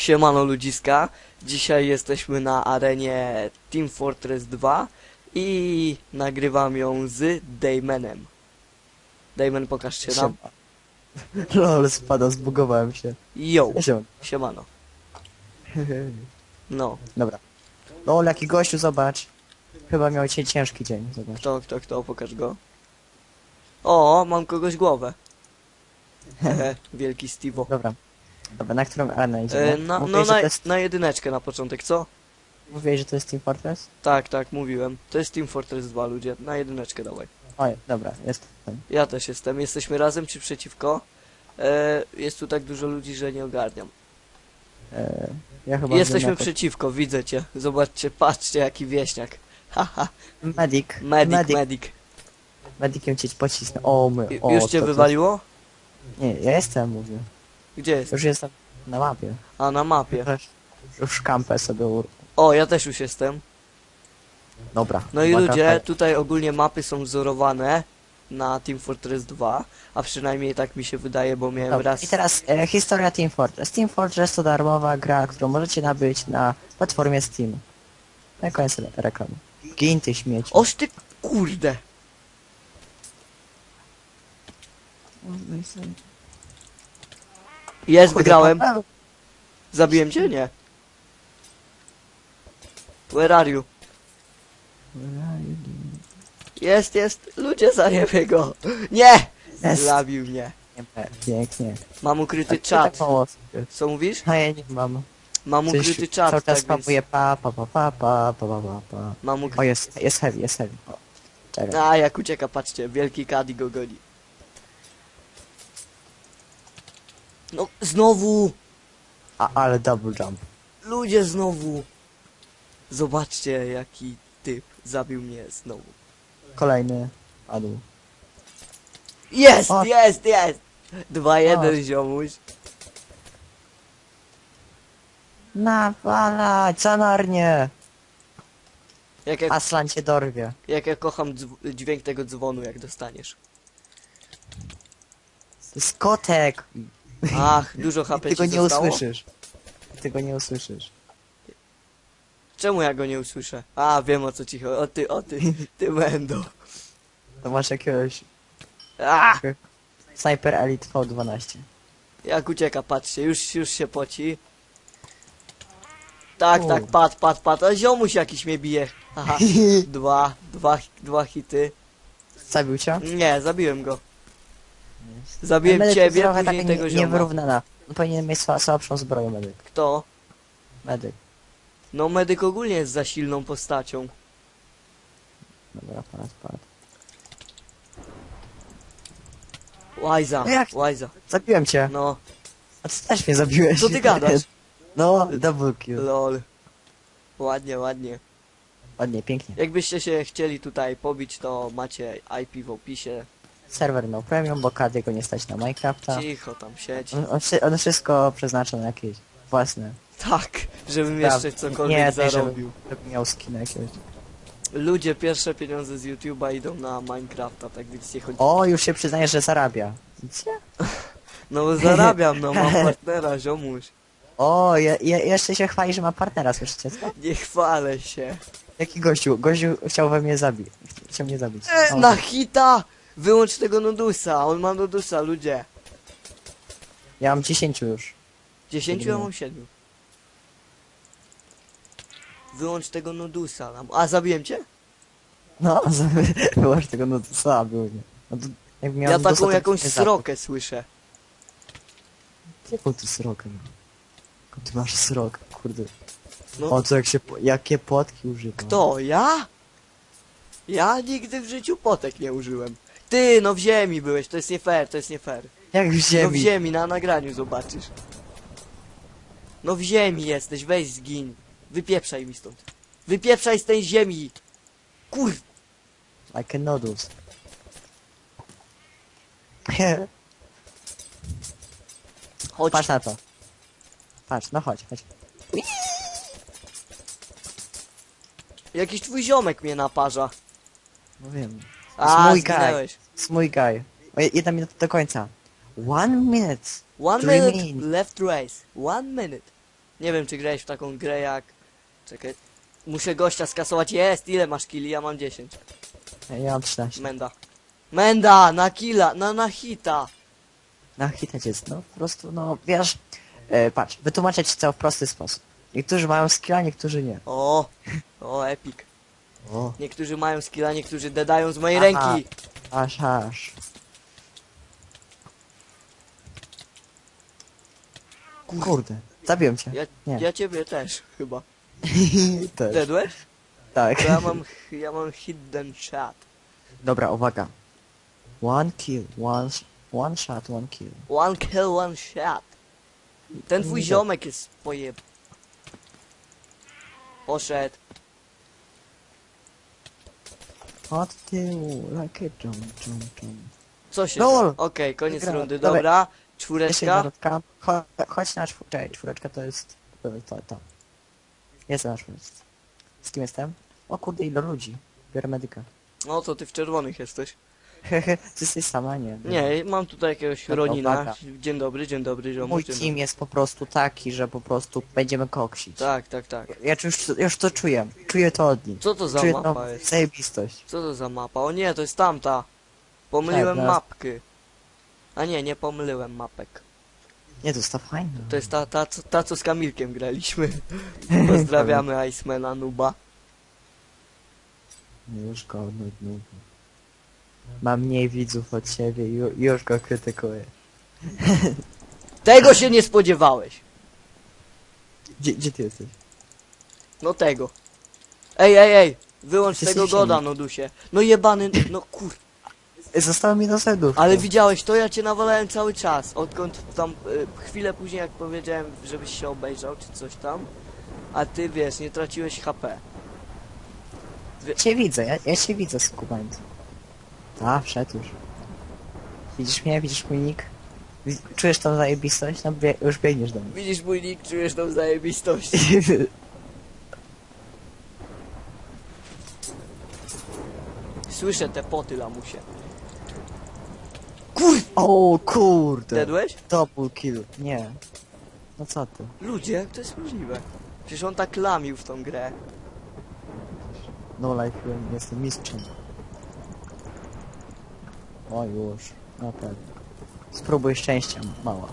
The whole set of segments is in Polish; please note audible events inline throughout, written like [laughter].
Siemano ludziska, dzisiaj jesteśmy na arenie Team Fortress 2 i nagrywam ją z Daymanem. Dayman pokaż się nam. Lol, spada, zbugowałem się. Yo, Siema. siemano. No, Dobra. Lol, jaki gościu, zobacz. Chyba miał dzisiaj ciężki dzień, zobacz. kto, kto, kto, pokaż go. O, mam kogoś głowę. Hehe, [laughs] Wielki Stevo. Dobra. Dobra, na którą arenę idziemy? E, na, no że na, to jest, na jedyneczkę na początek, co? mówiłeś, że to jest Team Fortress? Tak, tak, mówiłem. To jest Team Fortress 2 ludzie, na jedyneczkę dawaj. Oj, dobra, jest. Ja też jestem. Jesteśmy razem czy przeciwko? E, jest tu tak dużo ludzi, że nie ogarniam. E, ja chyba Jesteśmy wiem, przeciwko, widzę cię. Zobaczcie, patrzcie jaki wieśniak. [laughs] Haha, Medic. medic, Medic. medic. Mediciem cię pocisnę. O, my. Ju- O, Już cię to- to- wywaliło? Nie, ja jestem, mówię. Gdzie jest? Już jestem na mapie. A, na mapie. Już, już kampę sobie ur... O, ja też już jestem. Dobra. No i uwaga, ludzie, tutaj ogólnie mapy są wzorowane na Team Fortress 2, a przynajmniej tak mi się wydaje, bo miałem Dobra. raz... I teraz e, historia Team Fortress. Team Fortress to darmowa gra, którą możecie nabyć na platformie Steam. Na koniec re- reklamy. Gin ty śmieci. Oż ty kurde! Jest, Kurde, wygrałem. Zabiłem cię? Nie. Where are you? Jest, jest. Ludzie zajebie go. Nie! Jest. Zabił mnie. Nie, Pięknie. Mam ukryty czat. Co mówisz? A ja nie mam. Mam Coś ukryty Cały czat, czas tak więc... spamuje pa, pa, pa, pa, pa, pa, pa, pa, pa. Mam O, ukryty... jest, jest heavy, jest heavy. O, czekaj. A, jak ucieka, patrzcie. Wielki Kadi go goni. No, znowu! A, ale double jump. Ludzie znowu! Zobaczcie, jaki typ zabił mnie znowu. Kolejny padł. Jest, O. jest, jest! 2-1 ziomuś. Nawalać, zanarnie! Jak, jak, Aslan cię dorwie. jak ja kocham dzw- dźwięk tego dzwonu, jak dostaniesz. To jest kotek! Ach, dużo [laughs] HP Ty go ci nie zostało? usłyszysz. Ty go nie usłyszysz. Czemu ja go nie usłyszę? A, wiem o co ci chodzi. O ty, o ty, ty będą. To masz jakiegoś A! Sniper Elite V12. Jak ucieka, patrzcie, już, już się poci. Tak, tak, pad, pad, pad. A ziomuś jakiś mnie bije. Aha, [laughs] dwa, dwa, dwa hity. Zabił cię? Nie, zabiłem go. Zabiłem Medyk ciebie, trochę później taka tego nie- zioma. Niewyrównana. On powinien mieć sła- słabszą zbroję medyk. Kto? Medyk. No, medyk ogólnie jest za silną postacią. Dobra, pad, pad. Łajza, No jak- łajza. Zabiłem cię. No, A ty też mnie zabiłeś. co ty gadasz? [laughs] No, double kill. Lol. Ładnie, ładnie. Ładnie, pięknie. Jakbyście się chcieli tutaj pobić, to macie IP w opisie. Serwer no premium, bo Kady go nie stać na Minecrafta. Cicho tam siedź. On, on, wszy- on wszystko przeznacza na jakieś własne. Tak, żebym jeszcze cokolwiek nie, tej, zarobił. Żeby, żeby miał skin jakiegoś. Ludzie, pierwsze pieniądze z YouTube'a idą na Minecrafta, tak więc nie chodzi. O, już się przyznajesz, że zarabia. Gdzie? [laughs] No bo zarabiam, no mam [laughs] partnera, ziomuś. O, je, je, jeszcze się chwali, że ma partnera, słyszycie co? Nie chwalę się. Jaki gościu? Gościu chciał we mnie zabić. Chciał mnie zabić. E, O, na hita! Wyłącz tego Nodusa, on ma Nodusa, ludzie. Ja mam 10 już. 10 ja mam 7. Wyłącz tego Nodusa. nam- A, zabiłem cię? No, [laughs] wyłaż tego no co był nie. No to, miał Ja Nudusa, taką jakąś srokę słyszę. Jaką ty srokę no? Jaką ty masz srokę, kurde. No, O, co jak się, po- jakie płotki używa. kto? Ja? Ja nigdy w życiu potek nie użyłem. Ty, no w ziemi byłeś, to jest nie fair, to jest nie fair. Jak w No w ziemi. ziemi, na nagraniu zobaczysz. No w ziemi jesteś, weź zgin. Wypieprzaj mi stąd. Wypieprzaj z tej ziemi. Kur... Like a noodles. Chodź. Patrz na to. Patrz, no chodź, chodź. Jakiś twój ziomek mnie naparza. No wiem. A, mój guy. zginęłeś. It's mój guy. O, je- jedna minuta do końca. One minute. One Three minute minutes. left race. One minute. Nie wiem, czy grałeś w taką grę jak... Czekaj. Muszę gościa skasować. Jest! Ile masz killi? Ja mam 10. Ja mam 13. Menda. Menda! Na killa! Na, na hita! Na hitać jest, no po prostu, no wiesz, e, patrz, wytłumaczę ci to w prosty sposób. Niektórzy mają skilla, niektórzy nie. O! O, epic. O. Niektórzy mają skilla, niektórzy dedają z mojej Aha. ręki. Aż, aż. Kurde, zabiłem cię. Ja, Nie. ja ciebie też, chyba. [laughs] Też. Dedłeś? Tak. To ja mam, [laughs] ja mam hidden shot. Dobra, uwaga. One kill, one, one shot, one kill. One kill, one shot. Ten twój ziomek jest pojeb... Poszedł. Od tyłu, jump, jump, jump. Co się dzieje? Okej, koniec Wygrałem. rundy. Dawaj. Dobra. Jeszcze Czwóreczka. Cho chodź na czwórkę. Czwóreczka to jest... To, to, to. Jestem na czwóreczce. Z kim jestem? O kurde, ile ludzi. Biorę medyka. No to ty w czerwonych jesteś. [laughs] Ty jesteś sama, nie. Nie, mam tutaj jakiegoś Dobra, Ronina. uwaga. Dzień dobry, dzień dobry, ziomuś. Mój dzień team jest po prostu taki, że po prostu będziemy koksić. Tak, tak, tak. Ja już, już to czuję. Czuję to od nich. Co to za Czuję mapa to jest? zajebistość. Co to za mapa? O nie, to jest tamta. Pomyliłem teraz- mapkę. A nie, nie pomyliłem mapek. Nie, to jest ta fajna. To jest ta, ta, co- ta co z Kamilkiem graliśmy. [laughs] Pozdrawiamy Icemana Nuba. Już go nudno. Mam mniej widzów od siebie i ju- już go krytykuję. [laughs] Tego się nie spodziewałeś. Gdzie, gdzie ty jesteś? No tego. Ej, ej, ej. Wyłącz tego goda, silnik. Nodusie. No jebany, no kur... Zostało mi do serduszka. Ale widziałeś to? Ja cię nawalałem cały czas. Odkąd tam, y, chwilę później jak powiedziałem, żebyś się obejrzał, czy coś tam. A ty, wiesz, nie traciłeś HP. Cię widzę, ja, ja cię widzę, skubańcu. A, wszedł już. Widzisz mnie, widzisz mój nick? Wi- Czujesz tą zajebistość? No bie już biegniesz do mnie. Widzisz mój nick, czujesz tą zajebistość. [laughs] Słyszę te poty, lamusie. Kur... o kurde! Dedłeś? Double kill. Nie. No co ty? Ludzie, jak to jest możliwe? Przecież on tak lamił w tą grę. No life, jestem mistrzem. O już, na pewno. Spróbuj szczęścia, mała.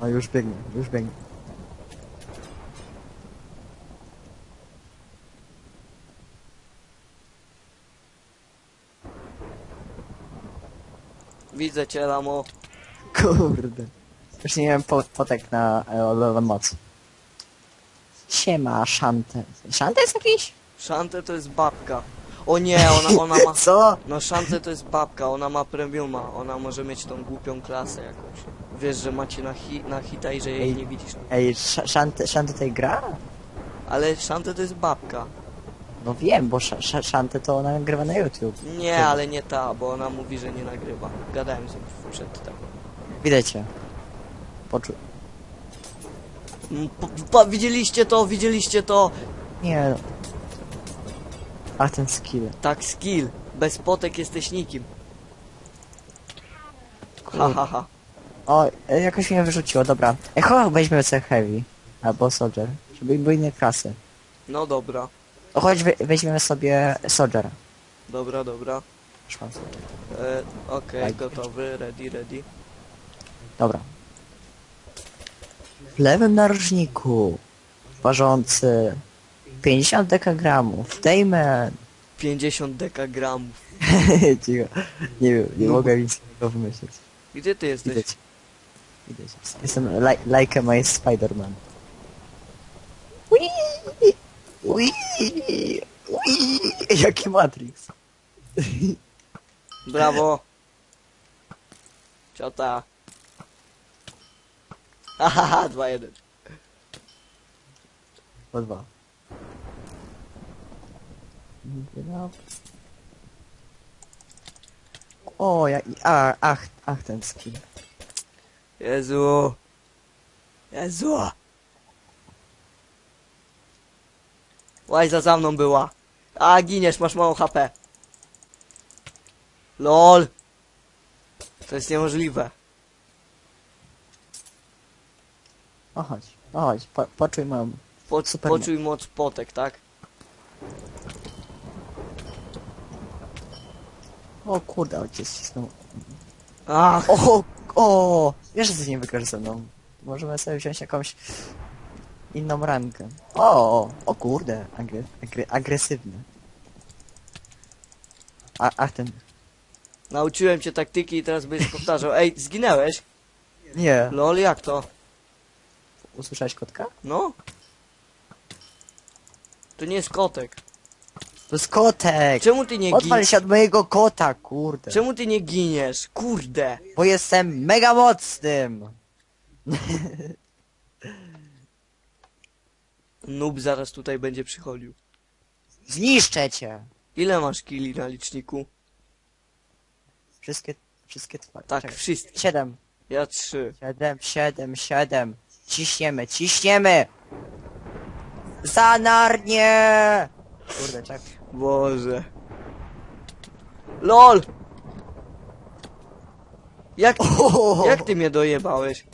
O już biegnie, już biegnie. Widzę cię, lamo. Kurde. Już nie miałem po, potek na e, moc. Siema, Szantę. Szantę jest jakiś? Szantę to jest babka. O nie, ona, ona ma... [laughs] Co? No Szantę to jest babka, ona ma premiuma. Ona może mieć tą głupią klasę jakąś. Wiesz, że macie na, hi na hita i że jej Ej. nie widzisz. Ej, Sz- Szantę tej gra? Ale Szantę to jest babka. No wiem, bo Sz- Sz- to ona nagrywa na YouTube. Nie, ale nie ta, bo ona mówi, że nie nagrywa. Gadałem z nią przedtem. Widać cię. Poczu... Mm, po- Widzieliście to, widzieliście to? Nie no. A ten skill. Tak, skill. Bez potek jesteś nikim. Ha, ha, ha. O, e, jakoś mnie wyrzuciło, dobra. Chodź, weźmiemy sobie Heavy. Albo Soldier. Żeby były inne klasy. No dobra, O, chodź, we, weźmiemy sobie Soldiera. dobra, dobra. Soldier. E, Okej, Tak. gotowy, ready, ready. Dobra. W lewym narożniku ważący 50 dekagramów. Dayman. 50 dekagramów. [laughs] Cicho. Nie wiem, nie mogę nic innego wymyślić. Gdzie ty jesteś? Widać. Widać. Jestem li like my Spider-Man. Wii! Wii! Wii! Jaki Matrix. Brawo. Ciota. Hahaha, 2-1. Po dwa. O, ja... A, ach, ach, ten skin. Jezu. Jezu. Łajza za mną była. A, giniesz, masz mało HP. LOL. To jest niemożliwe. O chodź, o chodź, po, poczuj moją... Po, poczuj moc potek, tak? O kurde, ojciec ścisnął. Ach, O, o, wiesz, co nie wygrasz ze mną. Możemy sobie wziąć jakąś inną rankę. O, o kurde, agre, agre, agresywny. A, ach ten, nauczyłem cię taktyki i teraz będziesz powtarzał. Ej, zginęłeś? nie. Lol, jak to? Usłyszałeś kotka? No? To nie jest kotek. To jest kotek! Czemu ty nie giniesz? się od mojego kota, kurde. Czemu ty nie giniesz? Kurde. Bo jestem mega mocnym! [laughs] Noob zaraz tutaj będzie przychodził. Zniszczę cię! Ile masz kili na liczniku? Wszystkie, wszystkie twoje. Tak, Czekaj. wszystkie. Siedem, Ja trzy. siedem, siedem, siedem. Ciśniemy, ciśniemy! Zanarnie! Kurde, czek. Boże. LOL! Jak, jak ty mnie dojebałeś?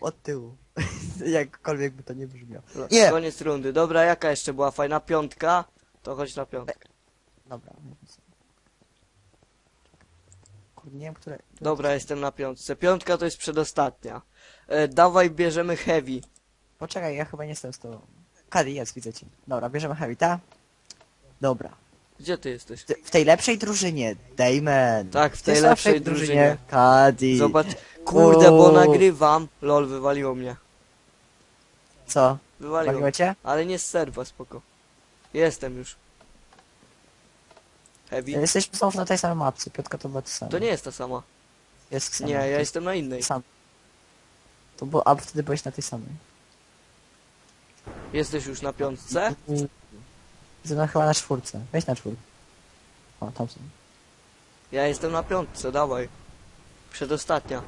Od tyłu. [laughs] Jakkolwiek by to nie brzmiało. Nie! Koniec rundy. Dobra, jaka jeszcze była fajna piątka? To chodź na piątkę. Dobra. Kurde, nie wiem, które... Dobra, jestem na piątce. Piątka to jest przedostatnia. E, dawaj, bierzemy heavy. Poczekaj, ja chyba nie jestem z tobą. Kady, jest, widzę cię. Dobra, bierzemy Heavita. Dobra. Gdzie ty jesteś? Ty- W tej lepszej drużynie, Damon. Tak, w tej lepszej drużynie. Kadi. Zobacz. Kurde, bo O. nagrywam. LOL, wywaliło mnie. Co? Wywaliło. Waliło cię? Ale nie z serwa, spoko. Jestem już. Heavy? Jesteśmy znowu na tej samej mapce, Piotka to była to samo. To nie jest ta sama. Jest sama. Nie, ja jest jestem na innej. Sam. To było, a wtedy byłeś na tej samej. Jesteś już na piątce? Widzę no chyba na czwórce. Weź na czwórkę. O, tam są. Ja jestem na piątce, dawaj. Przedostatnia.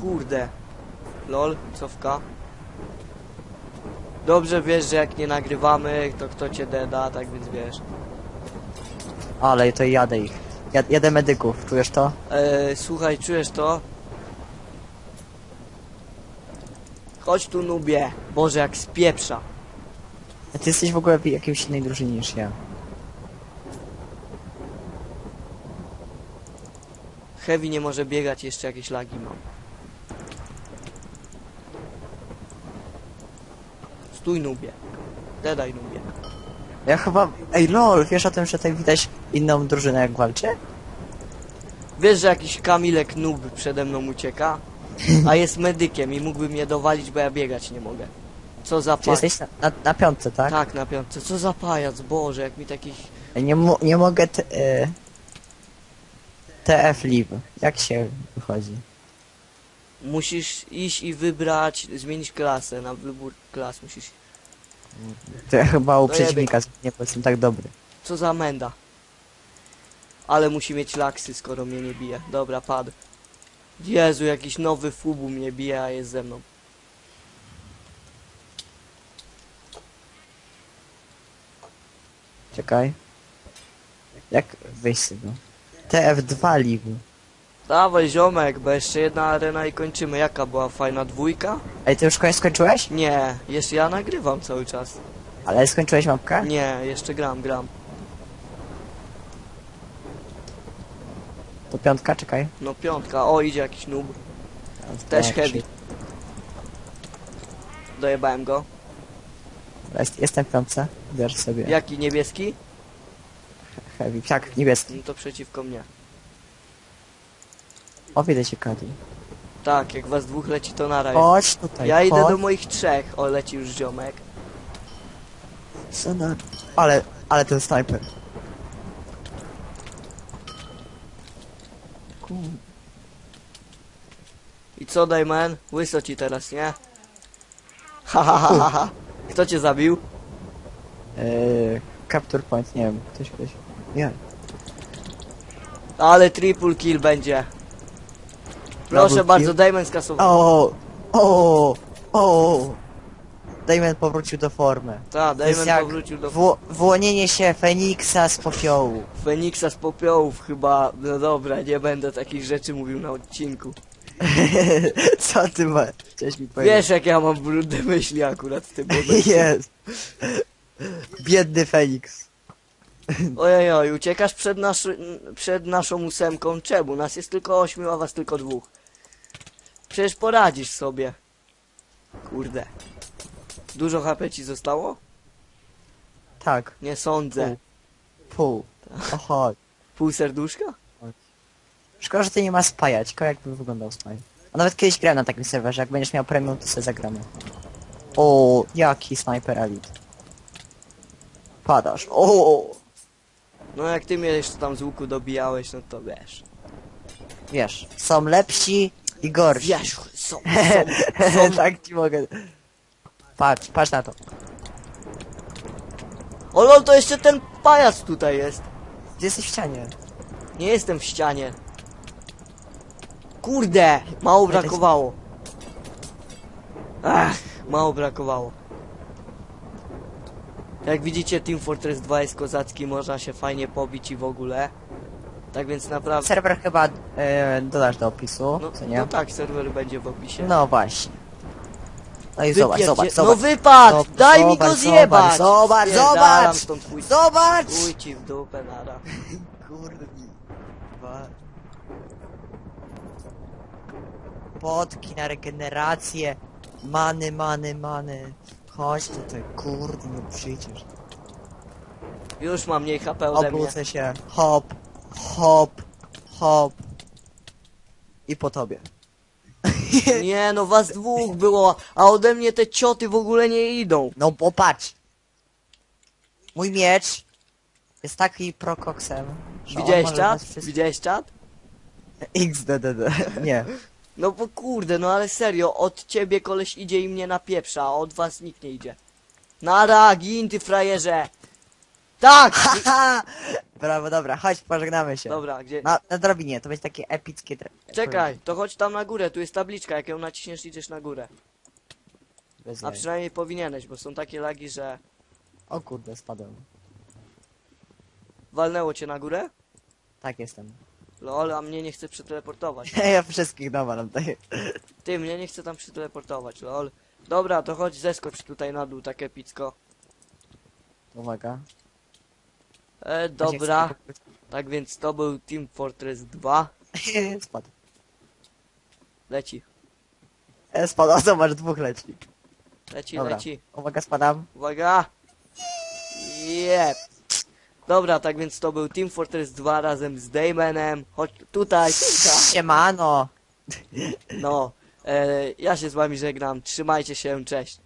Kurde. Lol, cofka. Dobrze wiesz, że jak nie nagrywamy, to kto cię deda, tak więc wiesz. Ale to jadę ich. Jad, jadę medyków, czujesz to? E, słuchaj, czujesz to? Chodź tu, nubie. Boże, jak spieprza. A ty jesteś w ogóle w jakiejś innej drużynie niż ja. Heavy nie może biegać, jeszcze jakieś lagi mam. Stój, nubie. Dedaj, nubie. Ja chyba... Ej lol, wiesz o tym, że tutaj widać inną drużynę jak walczy? Wiesz, że jakiś Kamilek noob przede mną ucieka? A jest medykiem i mógłby mnie dowalić, bo ja biegać nie mogę. Co za pajac. jesteś na, na, na piątce, tak? Tak, na piątce. Co za pajac, Boże, jak mi taki... Ej, Nie, mo nie mogę... T e TF live. Jak się wychodzi? Musisz iść i wybrać, zmienić klasę, na wybór klas musisz... To ja chyba u No przeciwnika nie jestem tak dobry. Co za menda. Ale musi mieć laksy, skoro mnie nie bije. Dobra, padł. Jezu, jakiś nowy fubu mnie bije, a jest ze mną. Czekaj. Jak wyjść z tego? TF2 live. Dawaj, ziomek, bo jeszcze jedna arena i kończymy. Jaka była fajna dwójka? Ej, ty już koniec skończyłeś? Nie, jeszcze ja nagrywam cały czas. Ale skończyłeś mapkę? Nie, jeszcze gram, gram. To piątka, czekaj. No piątka, o idzie jakiś noob. Też Tak, heavy. Dojebałem go. Jest, jestem w piątce. Bierz sobie. Jaki niebieski? Heavy. Tak, niebieski. No to przeciwko mnie. O, widzę cię, Kadi. Tak, jak was dwóch leci to nara. Chodź tutaj, Ja idę chodź. do moich trzech. O, leci już ziomek. Sana. Ale, ale ten snajper. I co, Dayman? Łyso ci teraz, nie? Ha, ha, ha, ha, ha. Kto cię zabił? Eee, capture point, nie wiem, ktoś, ktoś. Ja. Ale triple kill będzie. Proszę Double bardzo, kill? Dayman skasował. O, o, o. Damon powrócił do formy. Ta, To jest Damon jak powrócił do wło- Wyłonienie się Feniksa z popiołu. Feniksa z popiołów chyba. No dobra, nie będę takich rzeczy mówił na odcinku. [laughs] Co ty masz? Mi powiedzieć. Wiesz jak ja mam brudne myśli akurat w tym momencie. [laughs] Jest. Biedny Feniks. [laughs] Ojej, oj, uciekasz przed, nasz, przed naszą ósemką. Czemu? Nas jest tylko ośmiu, a was tylko dwóch. Przecież poradzisz sobie. Kurde. Dużo HP ci zostało? Tak, Nie sądzę. pół. Oho. Pół serduszka? Szkoda, że ty nie ma spaja. Ciekawe jakby wyglądał spaj. A nawet kiedyś grałem na takim serwerze. Jak będziesz miał premium, to sobie zagramy. O, jaki sniper elite. Padasz. O, No jak ty mnie jeszcze tam z łuku dobijałeś, no to wiesz. wiesz, są lepsi i gorsi. Wiesz, są, są, [laughs] są. tak ci mogę. Patrz, patrz na to. O lol, to jeszcze ten pajac tutaj jest. Gdzie jesteś w ścianie? Nie jestem w ścianie. Kurde, mało brakowało. Ach, mało brakowało. Jak widzicie, Team Fortress 2 jest kozacki, można się fajnie pobić i w ogóle. Tak więc naprawdę... Serwer chyba e, dodasz do opisu, No, co nie? no tak, serwer będzie w opisie. No właśnie. No i zobacz, Wypierdzie- zobacz, No zobacz. wypadł! Zobacz, Daj mi zobacz, go zjebać! zobacz, Spierdalam zobacz! stąd chuj, Zobacz! chuj ci w dupę, nara. [laughs] Kurwi. Potki na regenerację. Many, many, many. Chodź tutaj, kurde, nie przyjdziesz. Już mam mniej HP ode mnie. Obrócę się. Hop, hop, hop. I po tobie. [laughs] Nie no, was dwóch było, a ode mnie te cioty w ogóle nie idą. No bo patrz. Mój miecz jest taki prokoksem. że on Widziałeś może czat? nas wszystkich- Widziałeś czat? XDDD. [laughs] Nie. No bo kurde, no ale serio, od ciebie koleś idzie i mnie napieprza, a od was nikt nie idzie. Nara, gin ty frajerze! Tak! [laughs] Haha! Brawo, dobra, chodź, pożegnamy się. Dobra, gdzie? Na, na drabinie, to będzie takie epickie... Dra- Czekaj, to chodź tam na górę, tu jest tabliczka, jak ją naciśniesz idziesz na górę. Bez A jaj. przynajmniej powinieneś, bo są takie lagi, że... O kurde, spadłem. Walnęło cię na górę? Tak jestem. Lol, a mnie nie chce przeteleportować. [laughs] ja wszystkich nawalam tutaj. Ty, mnie nie chce tam przeteleportować, lol. Dobra, to chodź zeskocz tutaj na dół, tak epicko. Uwaga. E, dobra, tak więc to był Team Fortress 2. [laughs] Spadł. Leci, E, spadł, o, zobacz, dwóch leci. leci, Dobra. leci. Uwaga, spadam. Uwaga! Jep! Dobra, tak więc to był Team Fortress 2 razem z Damonem. Chodź tutaj, tutaj. Siemano! No, e, ja się z wami żegnam. Trzymajcie się, cześć.